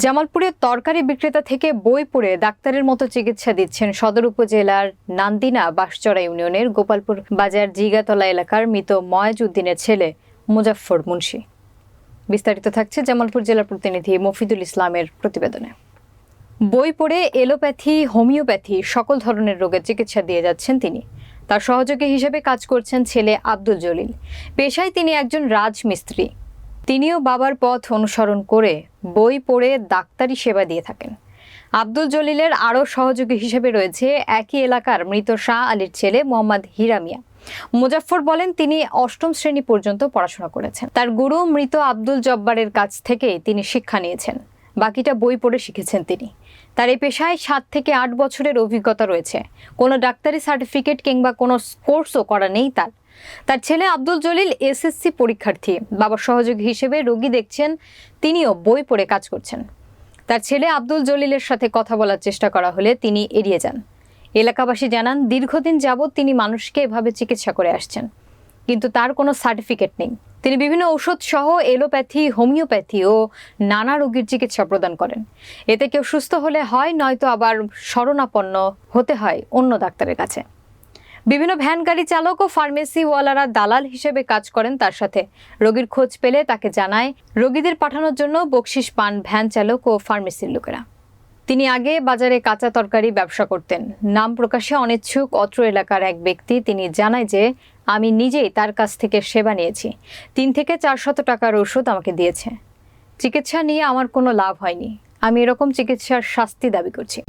জামালপুরের তরকারি বিক্রেতা থেকে বই পড়ে ডাক্তারের মতো চিকিৎসা দিচ্ছেন সদর উপজেলার নান্দিনা বাঁশচড়া ইউনিয়নের গোপালপুর বাজার জিগাতলা এলাকার মৃত ময়াজ উদ্দিনের ছেলে মুজাফফর মুন্সি। বিস্তারিত থাকছে জামালপুর জেলা প্রতিনিধি মফিদুল ইসলামের প্রতিবেদনে। বই পড়ে এলোপ্যাথি, হোমিওপ্যাথি সকল ধরনের রোগের চিকিৎসা দিয়ে যাচ্ছেন তিনি। তার সহযোগী হিসেবে কাজ করছেন ছেলে আব্দুল জলিল। পেশায় তিনি একজন রাজমিস্ত্রি। তিনিও বাবার পথ অনুসরণ করে বই পড়ে ডাক্তারি সেবা দিয়ে থাকেন। আব্দুল জলিলের আরও সহযোগী হিসেবে রয়েছে একই এলাকার মৃত শাহ আলীর ছেলে মোহাম্মদ হিরামিয়া মুজাফফর বলেন, তিনি অষ্টম শ্রেণি পর্যন্ত পড়াশোনা করেছেন। তার গুরু মৃত আব্দুল জব্বারের কাছ থেকে তিনি শিক্ষা নিয়েছেন। বাকিটা বই পড়ে শিখেছেন তিনি। তার এই পেশায় সাত থেকে আট বছরের অভিজ্ঞতা রয়েছে। কোনো ডাক্তারি সার্টিফিকেট কিংবা কোনো কোর্সও করা নেই তার। তার ছেলে আব্দুল জলিল এসএসসি পরীক্ষার্থী। বাবার সহযোগী হিসেবে রোগী দেখছেন, তিনিও বই পড়ে কাজ করছেন। তার ছেলে আব্দুল জলিলের সাথে কথা বলার চেষ্টা করা হলে তিনি এড়িয়ে যান। এলাকাবাসী জানান, দীর্ঘদিন যাবৎ তিনি মানুষকে এভাবে চিকিৎসা করে আসছেন। কিন্তু তার কোনো সার্টিফিকেট নেই। তিনি বিভিন্ন ঔষধ সহ এলোপ্যাথি, হোমিওপ্যাথি ও নানা রোগীর চিকিৎসা প্রদান করেন। এতে কেউ সুস্থ হলে হয়, নয়তো আবার শরণাপন্ন হতে হয় অন্য ডাক্তারের কাছে। বিভিন্ন ভ্যান গাড়ি চালক ও ফার্মেসিওয়ালারা দালাল হিসেবে কাজ করেন তার সাথে। রোগীর খোঁজ পেলে তাকে জানায়, রোগীদের পাঠানোর জন্য বকশিস পান ভ্যান চালক ও ফার্মেসির লোকেরা। তিনি আগে বাজারে কাঁচা তরকারি ব্যবসা করতেন। নাম প্রকাশে অনিচ্ছুক অত্র এলাকার এক ব্যক্তি তিনি জানায় যে, আমি নিজেই তার কাছ থেকে সেবা নিয়েছি। তিন থেকে চারশত টাকার ওষুধ আমাকে দিয়েছে। চিকিৎসা নিয়ে আমার কোনো লাভ হয়নি। আমি এরকম চিকিৎসার শাস্তি দাবি করছি।